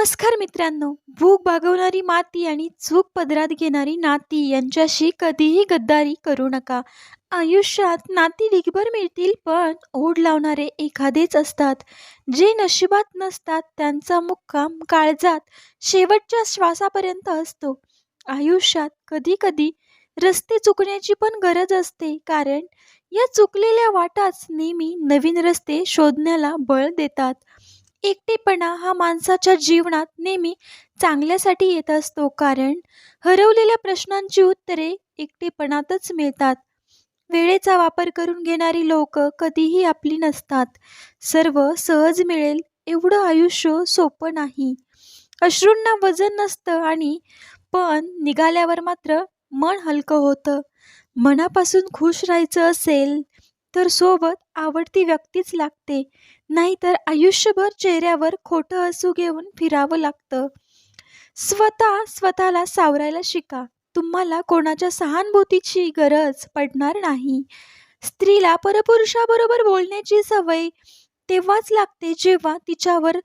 नमस्कार मित्रांनो. भूक भागवणारी माती आणि चूक पदरात घेणारी नाती यांच्याशी कधीही गद्दारी करू नका. आयुष्यात नाती ढिगभर मिळतील पण ओढ लावणारे एखादेच असतात. जे नशिबात नसतात त्यांचा मुक्काम काळजात शेवटच्या श्वासापर्यंत असतो. आयुष्यात कधी कधी रस्ते चुकण्याची पण गरज असते कारण या चुकलेल्या वाटाच नेहमी नवीन रस्ते शोधण्याला बळ देतात. एकटेपणा हा माणसाच्या जीवनात नेहमी चांगल्यासाठी येत असतो. कारण हरवलेल्या प्रश्नांची उत्तरे एकटेपणातच मिळतात. वेळेचा वापर करून घेणारी लोक कधीही आपली नसतात. सर्व सहज मिळेल एवढं आयुष्य सोपं नाही. अश्रूंना वजन नसतं आणि पण निघाल्यावर मात्र मन हलकं होतं. मनापासून खुश राहायचं असेल तर सोबत आवडती व्यक्तीच लागते. नाहीतर आयुष्यभर चेहऱ्यावर खोटं हसू घेऊन फिरावं लागतं. स्वतः स्वतःला सावरायला शिका. तुम्हाला कोणाच्या सहानुभूतीची गरज पडणार नाही. स्त्रीला परपुरुषाबरोबर बोलण्याची सवय तेव्हाच लागते जेव्हा तिच्यावर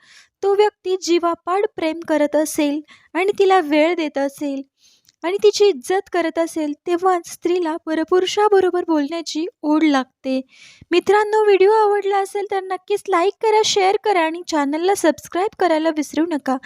तो व्यक्ती जीवापाड प्रेम करत असेल आणि तिला वेळ देत असेल. आणि तिची इज्जत करत असेल तेव्हाच स्त्रीला परपुरुषाबरोबर बोलण्याची ओढ लागते. मित्रांनो व्हिडिओ आवडला असेल तर नक्कीच लाईक करा शेअर करा आणि चॅनलला सबस्क्राईब करायला विसरू नका.